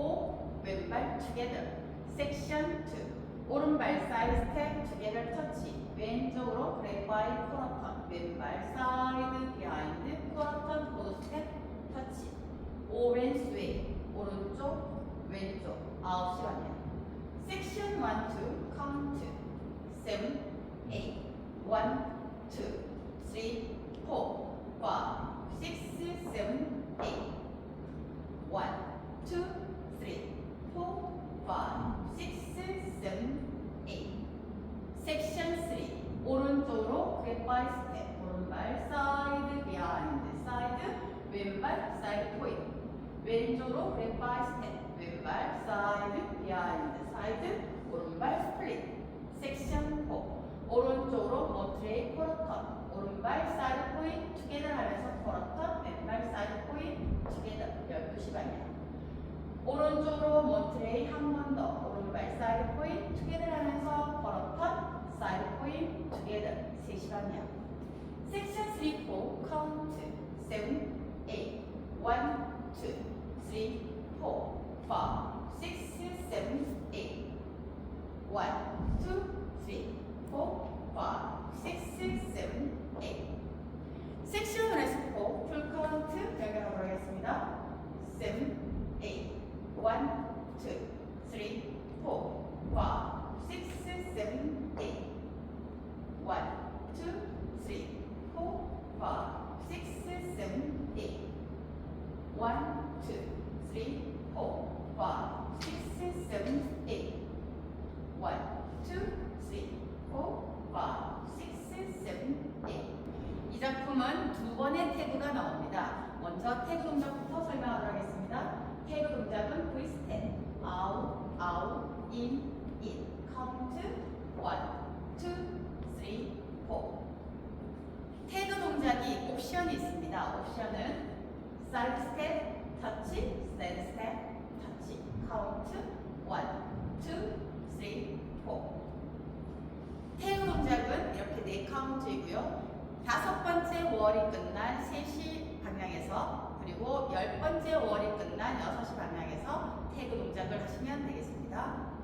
O, 왼발 together. section 2. 오른발 side step together touch. 왼쪽으로 by 코러턴. 왼발 side behind 코러턴 보드 스텝 터치. 오른 스웨이. 오른쪽, 왼쪽. 아홉 시간이야. section 1, 2, count. 7, 8, 1, 2, 3, 4, 5, 6, 7, 8. 1, 2, 3, 4, 5, 6, 7, 8. 섹션 3. 오른쪽으로 그래파이 오른발 사이드 비하인드 사이드 왼발 사이드 포인트. 왼쪽으로 그래파이 스텝. 왼발 사이드 비하인드 사이드 오른발 스플릿. 섹션 4. 오른쪽으로 모트레이 코러턴. 오른발 사이드 포인트 투게더 하면서 코러턴 왼발 사이드 포인트 투게더 12시 방향. 오른쪽으로 모트레이 한 번 더. 오른발 사이드 포인트 투게더 하면서 코러턴 사이드 포인트 투게더 3시 방향. 섹 션 3, 4 카운트 7, 8 1, 2, 3, 4, 5, 6, 7, 8 1, 2, 3, 4, 5, 6, 7, 8 섹션 1에서 4 풀카운트 연결하도록 하겠습니다. 7, 8 1, 2, 3, 4, 5, 6, 7, 8 1, 2, 3, 4, 5, 6, 7, 8 1, 2, 3, 4, 5, 6, 7, 8 1, 2, 3, 4, 5, 6, 7, 8이 작품은 두 번의 태그가 나옵니다. 먼저 태그 동작부터 설명하도록 하겠습니다. 태그 동작은 V 스텝, out, out, in, in, count, 1, 2, 3, 4. 태그 동작이 옵션이 있습니다. 옵션은 side step, touch, side step, touch, count, 1, 2, 3, 4. 태그 동작은 이렇게 네 카운트이고요. 다섯 번째 월이 끝난 3시 방향에서 그리고 열 번째 월이 끝난 6시 방향에서 태그 동작을 하시면 되겠습니다.